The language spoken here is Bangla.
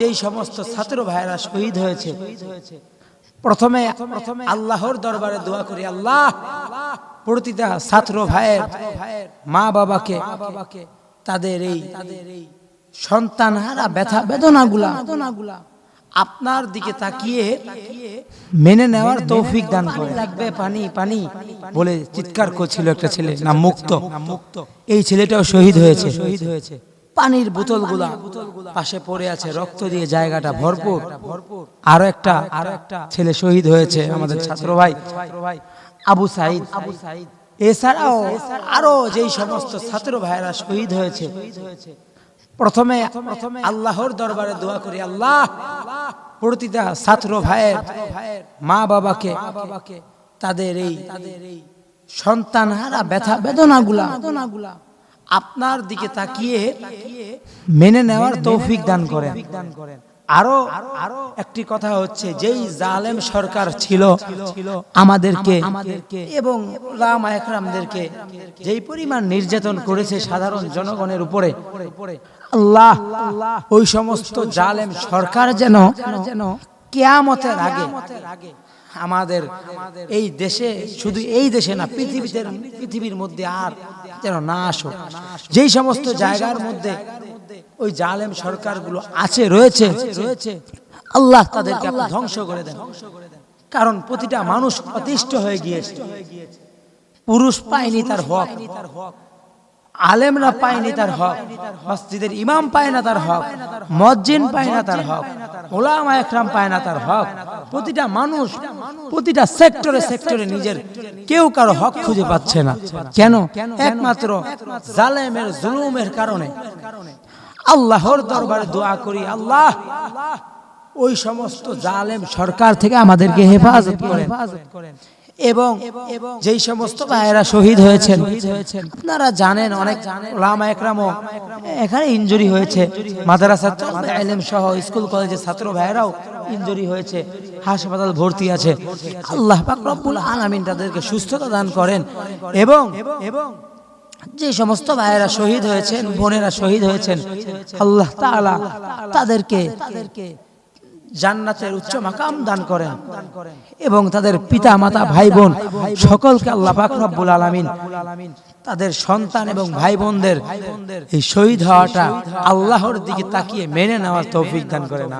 এই সমস্ত ছাত্র ভাইয়েরা শহীদ হয়েছে প্রথমে প্রথমে আল্লাহর দরবারে দোয়া করি আল্লাহ প্রতিটা ছাত্র ভাইয়ের মা বাবাকে তাদের এই সন্তান হারা ব্যথা বেদনাগুলা আপনার দিকে তাকিয়ে মেনে নেওয়ার তৌফিক দান করে। লাগবে পানি পানি বলে চিৎকার করছিল একটা ছেলে না মুক্ত মুক্ত এই ছেলেটাও শহীদ হয়েছে। শহীদ হয়েছে। পানির বোতলগুলা পাশে পড়ে আছে রক্ত দিয়ে জায়গাটা ভরপুর। ভরপুর। আরও একটা আরও একটা ছেলে শহীদ হয়েছে আমাদের ছাত্র ভাই আবু সাইদ। আবু সাইদ। এছাড়াও আরও যেই সমস্ত ছাত্র ভাইয়েরা শহীদ হয়েছে প্রথমে প্রথমে আল্লাহর দরবারে দোয়া করি আল্লাহ প্রতিটা ছাত্র ভাইয়ের মা বাবাকে তাদের এই তাদের এই সন্তান হারা ব্যথা বেদনাগুলা বেদনাগুলা আপনার দিকে তাকিয়ে মেনে নেওয়ার তৌফিক দান করেন। আরও আরও একটি কথা হচ্ছে যেই জালেম সরকার ছিল আমাদেরকে এবং যেই পরিমাণ নির্যাতন করেছে সাধারণ জনগণের উপরে আল্লাহ ওই সমস্ত জালেম সরকার যেন যেন কেয়ামতের আগে আমাদের এই দেশে শুধু এই দেশে না পৃথিবীতে পৃথিবীর মধ্যে আর যেন না আসো যেই সমস্ত জায়গার মধ্যে ওই জালেম সরকারগুলো আছে, রয়েছে রয়েছে আল্লাহ তাদেরকে আপনি ধ্বংস করে দেন। কারণ প্রতিটা মানুষ অতিষ্ঠ হয়ে গিয়েছে। পুরুষ পায়নি তার হক। আলেমরা পায়নি তার হক। মসজিদের ইমাম পায় না তার হক। মসজিদ পায় না তার হক। ওলামা একরাম পায় না তার হক। প্রতিটা মানুষ প্রতিটা সেক্টরে সেক্টরে নিজের কেউ কারও হক খুঁজে পাচ্ছে না। কেন? একমাত্র জালেমের জুলুমের কারণে। আল্লাহর দরবারে দোয়া করি, আল্লাহ, ওই সমস্ত জালেম সরকার থেকে আমাদেরকে হেফাজত করেন। এবং যেই সমস্ত ভাইয়েরা শহীদ হয়েছেন, আপনারা জানেন অনেক ওলামা একরামও এখানে ইনজুরি হয়েছে। মাদ্রাসা সহ স্কুল, কলেজের ছাত্র ভাইয়েরাও ইনজুরি হয়েছে, হাসপাতাল ভর্তি আছে। আল্লাহ পাক রব্বুল আলামিন তাদেরকে সুস্থতা দান করেন এবং এবং যে সমস্ত ভাইয়েরা শহীদ হয়েছেন, বোনেরা শহীদ হয়েছেন, আল্লাহ তাআলা তাদেরকে জান্নাতের উচ্চ মাকাম দান করেন এবং তাদের পিতা মাতা ভাই বোন সকলকে আল্লাহ পাক রব্বুল আলামিন তাদের সন্তান এবং ভাই বোনদের এই শহীদ হওয়াটা আল্লাহর দিকে তাকিয়ে মেনে নেওয়ার তৌফিক দান করেন